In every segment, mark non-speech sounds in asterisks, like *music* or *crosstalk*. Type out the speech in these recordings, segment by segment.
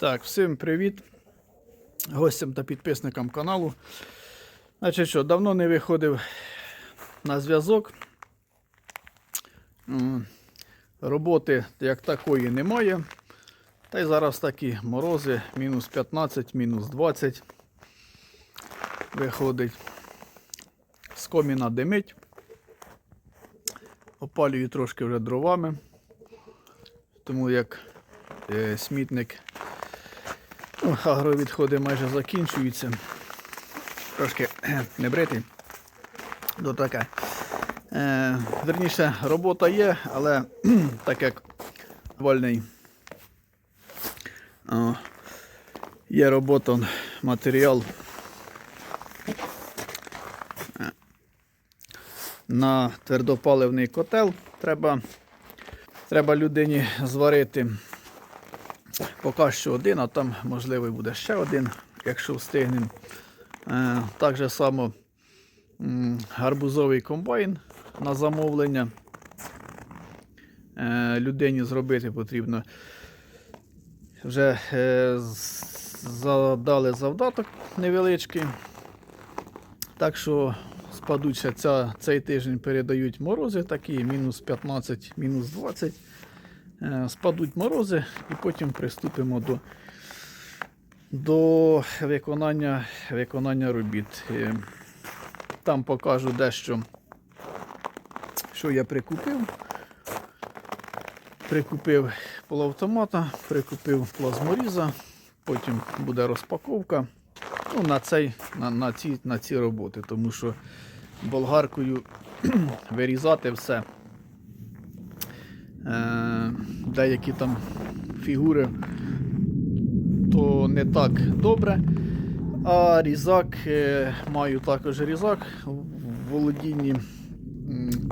Так, всім привіт гостям та підписникам каналу. Значить що, давно не виходив на зв'язок. Роботи як такої немає. Та й зараз такі морози, мінус 15, мінус 20. Виходить. З коміна димить. Опалюю трошки вже дровами. Тому як е, смітник агровідходи майже закінчуються. Трошки не бритий. Ну таке. Е, верніше, робота є, але *clears throat* так як вольний. О, є робота, матеріал. Е, На твердопаливний котел треба, треба людині зварити Поки що один, а там можливо буде ще один, якщо встигнемо. Е, так само гарбузовий комбайн на замовлення. Е, людині зробити потрібно. Вже е, задали завдаток невеличкий. Так що спадуть ще ця, цей тиждень передають морози такі, мінус 15, мінус 20. Е, спадуть морози і потім приступимо до, до виконання, виконання робіт. Е, Там покажу дещо, що я прикупив. Прикупив полуавтомата, прикупив плазморіза, потім буде розпаковка. Ну, на, цей, на, на, ці, на ці роботи, тому що болгаркою *clears throat* вирізати все. Е, деякі там фігури, то не так добре. А різак, е, маю також різак в володінні,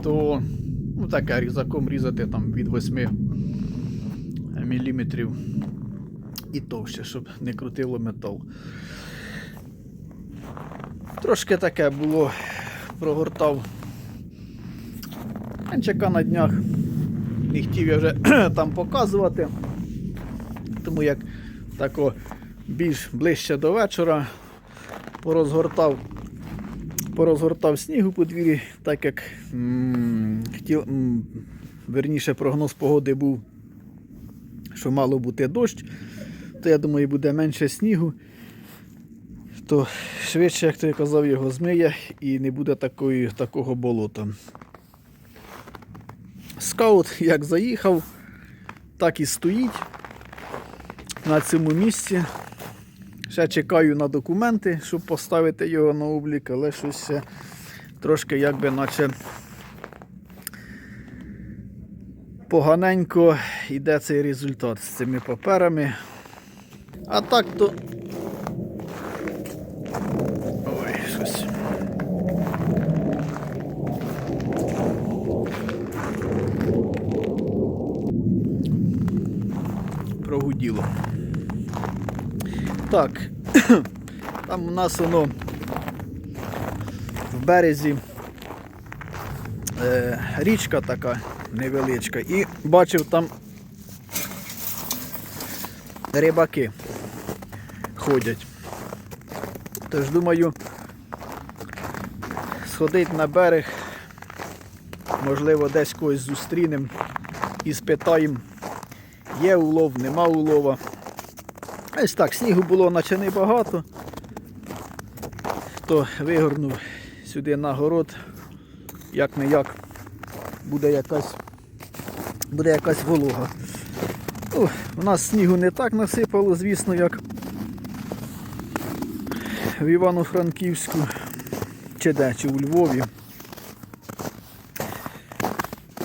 то ну, таке різаком різати там від 8 мм і товще, щоб не крутило метал. Трошки таке було, прогортав. Чека на днях не хотів я вже *clears throat* там показувати. Тому як тако більш ближче до вечора порозгортав, порозгортав сніг у подвір'ї, так як м, хотів, м, верніше прогноз погоди був, що мало бути дощ, то я думаю, буде менше снігу. То швидше, як ти казав, його змиє і не буде такої, такого болота. Скаут як заїхав, так і стоїть на цьому місці. Ще чекаю на документи, щоб поставити його на облік, але щось трошки якби наче поганенько йде цей результат з цими паперами. А так то. Так, *coughs* там у нас воно в березі е, річка така невеличка і бачив там рибаки ходять. Тож думаю, сходить на берег, можливо, десь когось зустрінемо і спитаємо. Є улов, нема улова. Ось так, снігу було наче небагато. То вигорнув сюди на город, як не як буде якась буде якась волога. Ну, у нас снігу не так насипало, звісно, як в Івано-Франківську, чи де, чи у Львові.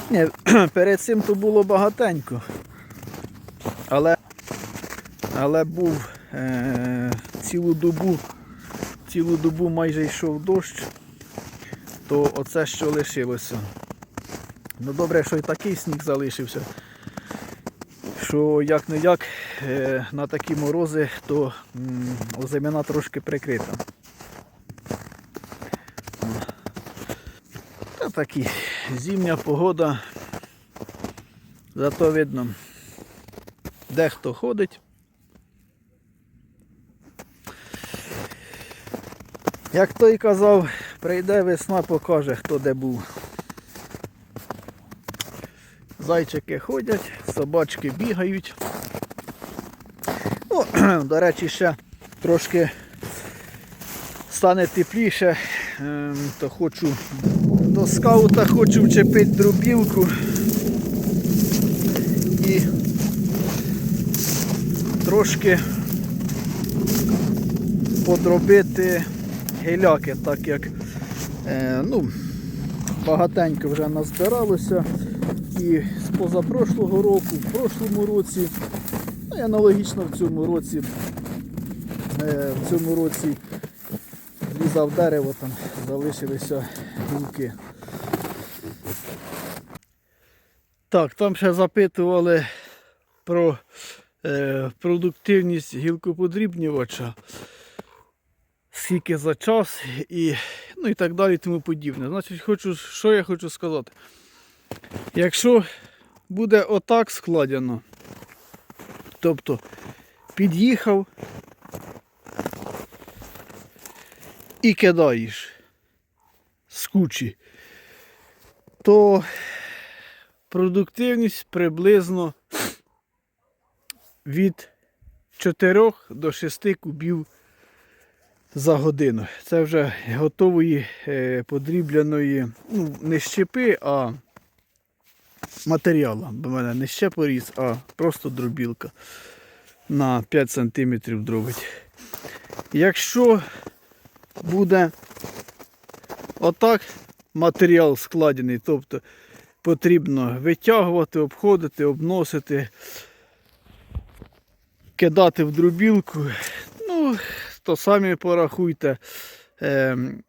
Ні, *clears throat* перед цим то було багатенько. Але, але був е, цілу добу, цілу добу майже йшов дощ, то оце що лишилося. Ну добре, що і такий сніг залишився. Що як не як е, на такі морози, то озимина трошки прикрита. Та такі зимня погода. Зато видно, дехто ходить, Як той казав, прийде весна, покаже, хто де був. Зайчики ходять, собачки бігають. Ну, *clears throat* до речі, ще трошки стане тепліше, ем, то хочу до скаута хочу вчепити дробілку і трошки подробити геляки, так як е, ну, багатенько вже назбиралося. І з позапрошлого року, в прошлому році, ну і аналогічно в цьому році, е, в цьому році зрізав дерево, там залишилися гілки. Так, там ще запитували про е, продуктивність гілкоподрібнювача, скільки за час і, ну і так далі, тому подібне. Значить, хочу, що я хочу сказати. Якщо буде отак складено, тобто під'їхав і кидаєш з кучі, то продуктивність приблизно від 4 до 6 кубів за годину. Це вже готової е, подрібляної, ну, не щепи, а матеріалу. Бо мене не ще поріз, а просто дробілка на 5 см дробить. Якщо буде отак матеріал складений, тобто потрібно витягувати, обходити, обносити, кидати в дробілку, ну, то самі порахуйте. Ем,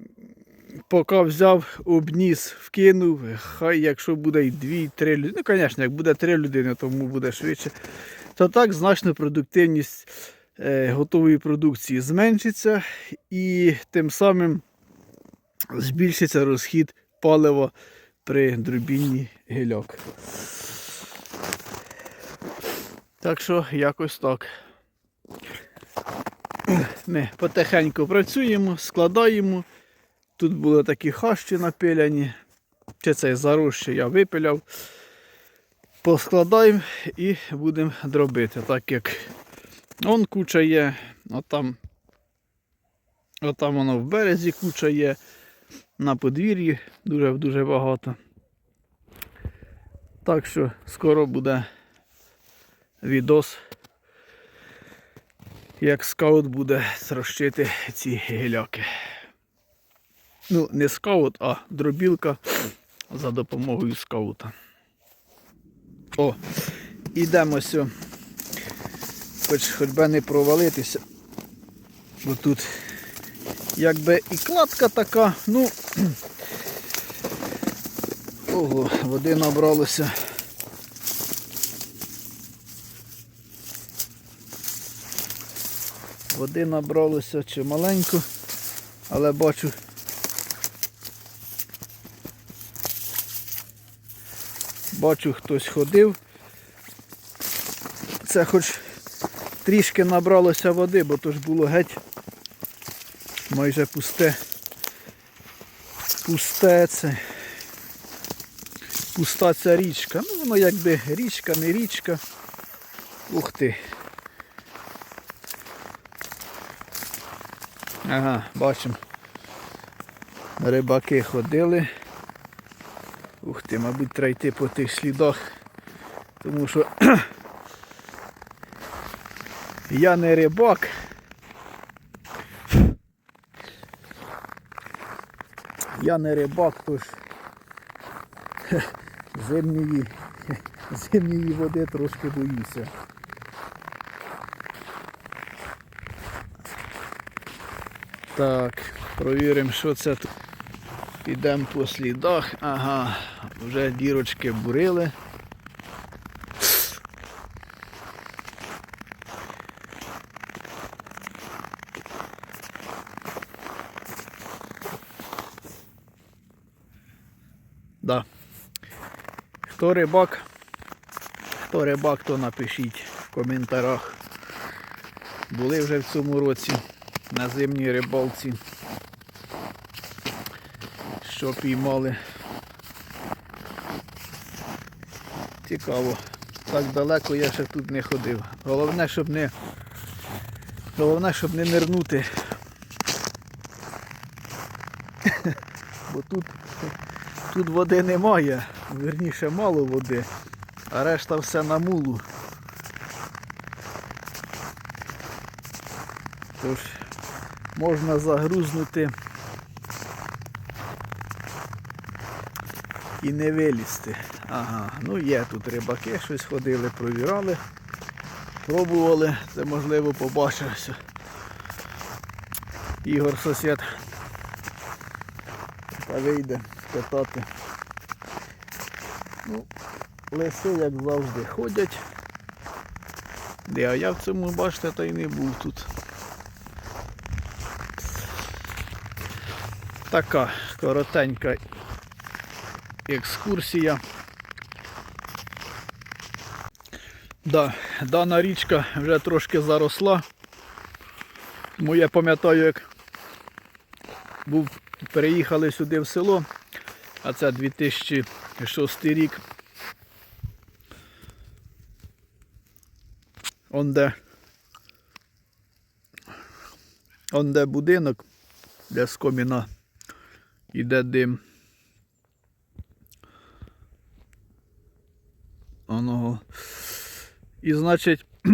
поки взяв, обніс, вкинув, хай якщо буде і 2-3 людини, ну, звісно, як буде 3 людини, тому буде швидше, то так значно продуктивність е, готової продукції зменшиться і тим самим збільшиться розхід палива при дробінні гільок. Так що якось так. Ми потихеньку працюємо, складаємо. Тут були такі хащі напиляні. Чи цей заросший я випиляв. Поскладаємо і будемо дробити, так як он куча є, отам, отам воно в березі куча є, на подвір'ї дуже-дуже багато. Так що скоро буде відос, як скаут буде срощити ці гіляки. Ну, не скаут, а дробілка за допомогою скаута. О, ідемо сьо. Хоч хоч би не провалитися. Бо тут якби і кладка така, ну ого, води набралося. Води набралося чималенько, але бачу Бачу, хтось ходив. Це хоч трішки набралося води, бо то ж було геть майже пусте. Пусте це. Пуста ця річка. Ну воно якби річка, не річка. Ух ти. Ага, бачимо. Рибаки ходили. Ух ти, мабуть, треба йти по тих слідах, тому що *clears throat* я не рибак. Я не рибак, тож *clears throat* зимньої, *clears throat* зимньої води трошки боюся. Так, провіримо, що це тут. Підемо по слідах. Ага, вже дірочки бурили. Да. Хто рибак, хто рибак, то напишіть в коментарях. Були вже в цьому році на зимній рибалці. що піймали. Цікаво. Так далеко я ще тут не ходив. Головне, щоб не. Головне, щоб не нирнути. *laughs* Бо тут, тут води немає, верніше мало води, а решта все на мулу. Тож можна загрузнути і не вилізти. Ага, ну є тут рибаки, щось ходили, провірали, пробували, це можливо побачився. Ігор сусід. Та вийде питати. Ну, лиси, як завжди, ходять. Де, а я в цьому, бачите, та й не був тут. Така коротенька екскурсія. Да, дана річка вже трошки заросла. Тому я пам'ятаю, як був, переїхали сюди в село, а це 2006 рік. Он де, он де будинок, де з коміна іде дим. Оного. І значить, *clears throat*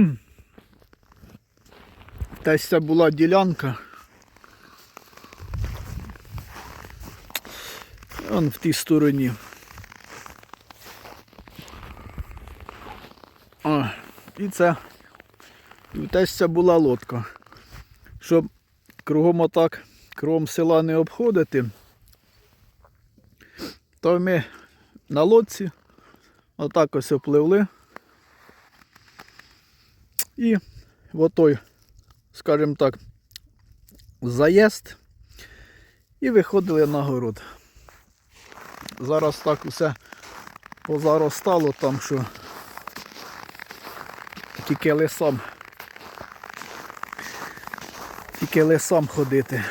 десь це була ділянка. Он в тій стороні. А, і це. Десь це була лодка. Щоб кругом отак, кругом села не обходити, то ми на лодці отак ось опливли. І в отой, скажімо так, заїзд і виходили на город. Зараз так усе позаростало там, що тільки лисам. Тільки лисам ходити.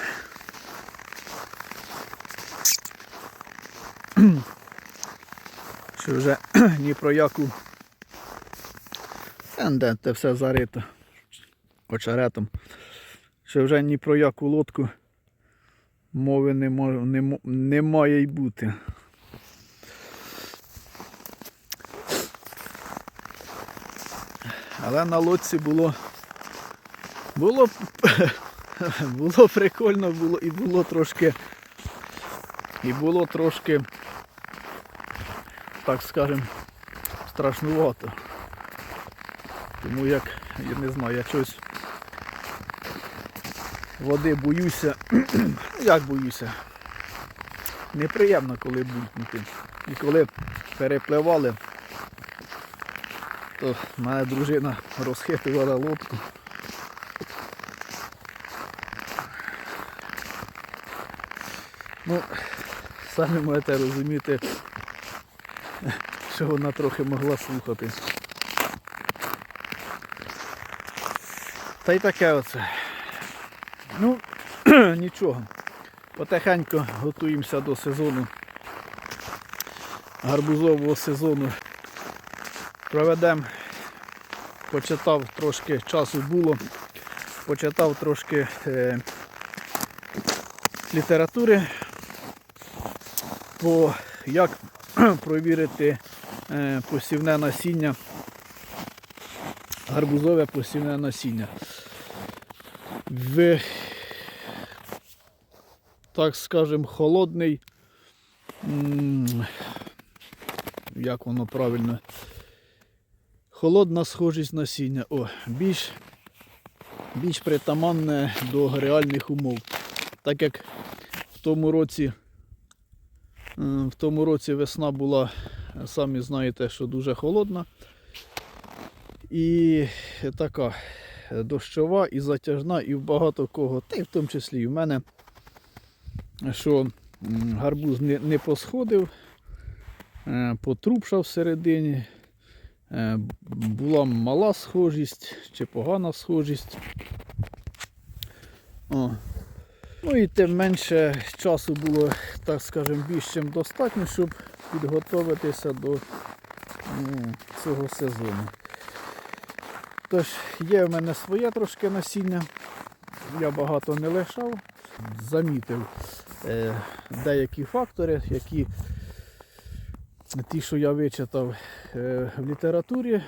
Що вже *clears throat* ні про яку. Де це все зарито очеретом. Що вже ні про яку лодку мови не, мож, не, не має й бути. Але на лодці було було, *laughs* було прикольно було і було трошки і було трошки, так скажем, страшнувато. Тому як, я не знаю, я щось води боюся. *clears throat* Як боюся? Неприємно, коли булькнути. І коли перепливали, то моя дружина розхитувала лодку. Ну, самі можете розуміти, що вона трохи могла слухати. Та й таке оце. Ну, *clears throat* нічого. Потихеньку готуємося до сезону. Гарбузового сезону. Проведемо, почитав трошки часу було, почитав трошки е, літератури, по як *clears throat* провірити посівне насіння, гарбузове посівне насіння. В, так скажем, холодний, як воно правильно, холодна схожість насіння. О, більш, більш притаманне до реальних умов. Так як в тому році, в тому році весна була, самі знаєте, що дуже холодна. І така дощова і затяжна, і в багато кого, та й в тому числі і в мене, що гарбуз не, не посходив, е, потрубшав всередині, е, була мала схожість чи погана схожість. О. Ну і тим менше часу було, так скажемо, більш чим достатньо, щоб підготуватися до цього сезону. Тож, є в мене своє трошки насіння. Я багато не лишав. Замітив е, деякі фактори, які ті, що я вичитав е, в літературі,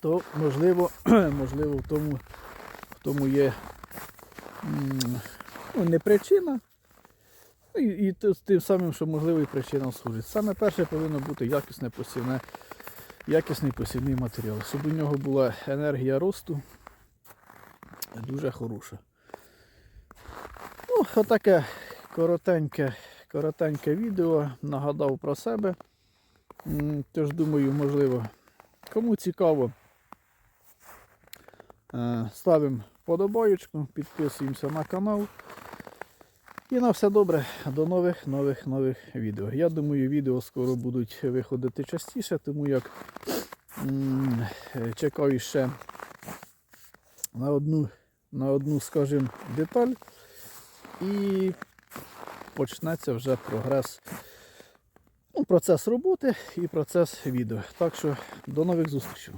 то можливо, *clears throat* можливо в тому, в тому є ну, не причина. Ну, і, і тим самим, що можливо і причина служить. Саме перше повинно бути якісне посівне, якісний посівний матеріал, щоб у нього була енергія росту дуже хороша. Ну, отаке коротеньке, коротеньке відео. Нагадав про себе. Тож думаю, можливо, кому цікаво, е, ставимо подобаєчку, підписуємося на канал. І на все добре. До нових нових нових відео. Я думаю, відео скоро будуть виходити частіше, тому як чекаю ще на одну, на одну, скажімо, деталь. І почнеться вже прогрес, ну, процес роботи і процес відео. Так що до нових зустрічей.